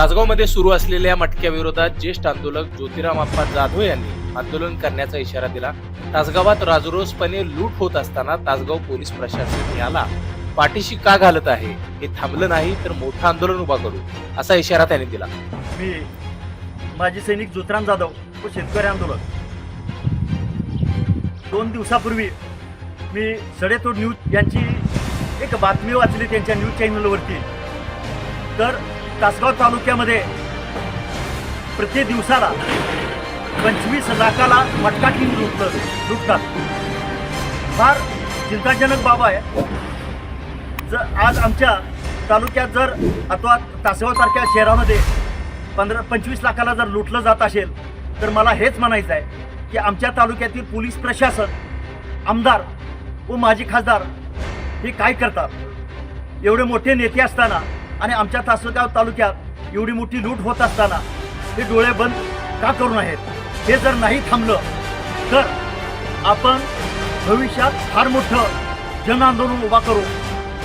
तासगावमध्ये सुरू असलेल्या मटक्याविरोधात ज्येष्ठ आंदोलक ज्योतिराम आप्पा जाधव यांनी आंदोलन करण्याचा इशारा दिला. तासगावात राजरोसपणे लूट होत असताना तासगाव पोलीस प्रशासन याला पाठीशी का घालत आहे? हे थांबलं नाही तर मोठं आंदोलन उभा करू असा इशारा त्यांनी दिला. मी माजी सैनिक ज्योतिराम जाधव व शेतकरी आंदोलक. दोन दिवसापूर्वी मी सडेतोड न्यूज यांची एक बातमी वाचली त्यांच्या न्यूज चॅनलवरती. तर तासगाव तालुक्यामध्ये प्रति दिवसाला पंचवीस लाखाला मटकाठी किंग लुटलं लुटतात. फार चिंताजनक बाब आहे. जर आज आमच्या तालुक्यात जर अथवा तासगावसारख्या शहरामध्ये पंधरा पंचवीस लाखाला जर लुटलं जात असेल तर मला हेच म्हणायचं आहे की आमच्या तालुक्यातील पोलीस प्रशासन आमदार व माजी खासदार हे काय करतात? एवढे मोठे नेते असताना आणि आमच्या तासगाव तालुक्यात एवढी मोठी लूट होत असताना हे डोळे बंद का करून आहेत हे जर नाही थांबलं तर आपण भविष्यात फार मोठं जन आंदोलन उभा करू.